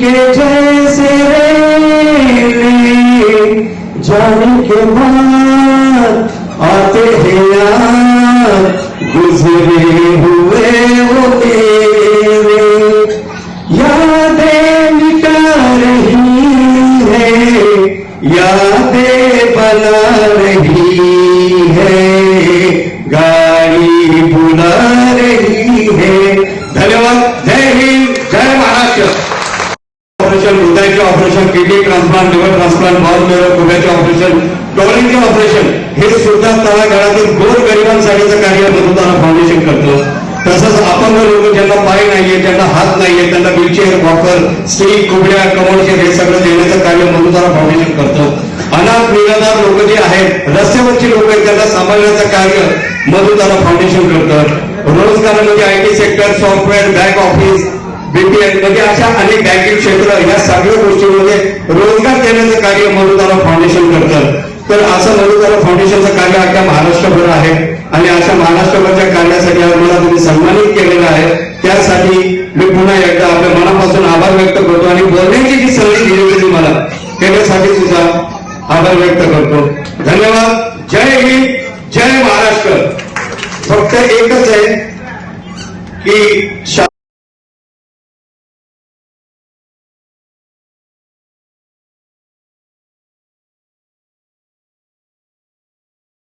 के जैसे जाने के बाद आते हैं यार गुजरे हुए वो मेरे। यादें मिटा रही है, यादें बना हृदयाचे operation kidney transplant liver transplant bone marrow खुब्याचे operation डोळ्यांचे ऑपरेशन हे सुद्धा तळागाळातील गोर गरिबांसाठीचं कार्य मधुतारा फाउंडेशन करतं. तसंच अपंग लोक ज्यांना पाय नाहीये ज्यांना हात नाहीये त्यांना व्हीलचेअर वॉकर स्टील कुबड्या कमळशेर हे सगळं देण्याचं कार्य मधुतारा फाउंडेशन करतं. अनाथ निराधार लोक जे आहेत रस्त्यावरची लोक आहेत त्यांना सांभाळण्याचं कार्य मधुतारा फाउंडेशन करतं. रोजगारामध्ये I T sector software bank office BPL म्हणजे अशा अनेक बँकिंग क्षेत्र या सगळ्या गोष्टीमध्ये रोजगार देण्याचं कार्य मरुदारा फाउंडेशन करतं. तर असं मरुदारा फाउंडेशनचं कार्य अख्या महाराष्ट्रभर आहे. आणि अशा महाराष्ट्रभरच्या कार्यासाठी आज मला तुम्ही सन्मानित केलेलं आहे. त्यासाठी मी पुन्हा एकदा आपल्या मनापासून आभार व्यक्त करतो आणि बोलण्याची जी संधी दिली होती मला त्याच्यासाठी सुद्धा आभार व्यक्त करतो. धन्यवाद. जय हिंद जय महाराष्ट्र. फक्त एकच आहे की